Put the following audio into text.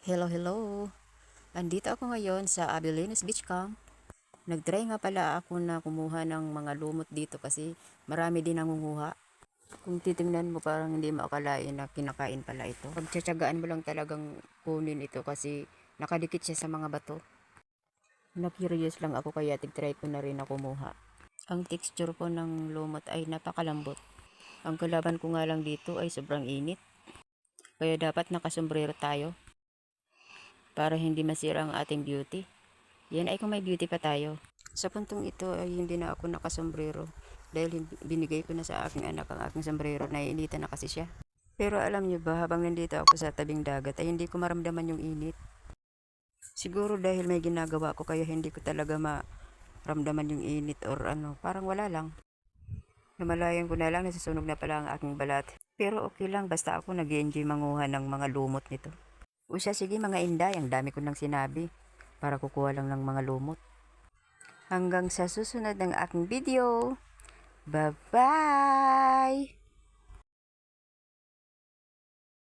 Hello, hello. Andito ako ngayon sa Abilene Beach Camp. Nagtry nga pala ako na kumuha ng mga lumot dito kasi marami din nangunguha. Kung titingnan mo parang hindi mo akalain na kinakain pala ito. Pagtsatsagaan mo lang talagang kunin ito kasi nakadikit siya sa mga bato. Na-curious lang ako kaya tigtry ko na rin na kumuha. Ang texture po ng lumot ay napakalambot. Ang kalaban ko nga lang dito ay sobrang init. Kaya dapat nakasombrero tayo para hindi masira ang ating beauty. Yan ay kung may beauty pa tayo. Sa puntong ito ay hindi na ako nakasombrero dahil binigay ko na sa aking anak ang aking sombrero. Naiinitan na kasi siya. Pero alam niyo ba, habang nandito ako sa tabing dagat ay hindi ko maramdaman yung init. Siguro dahil may ginagawa ko kaya hindi ko talaga maramdaman yung init or ano, parang wala lang. Namalayan ko na lang, nasusunog na pala ang aking balat. Pero okay lang, basta ako nag enjoy manguha ng mga lumot nito. O siya, sige mga inday, ang dami ko nang sinabi para kukuha lang ng mga lumot. Hanggang sa susunod ng aking video. Bye-bye!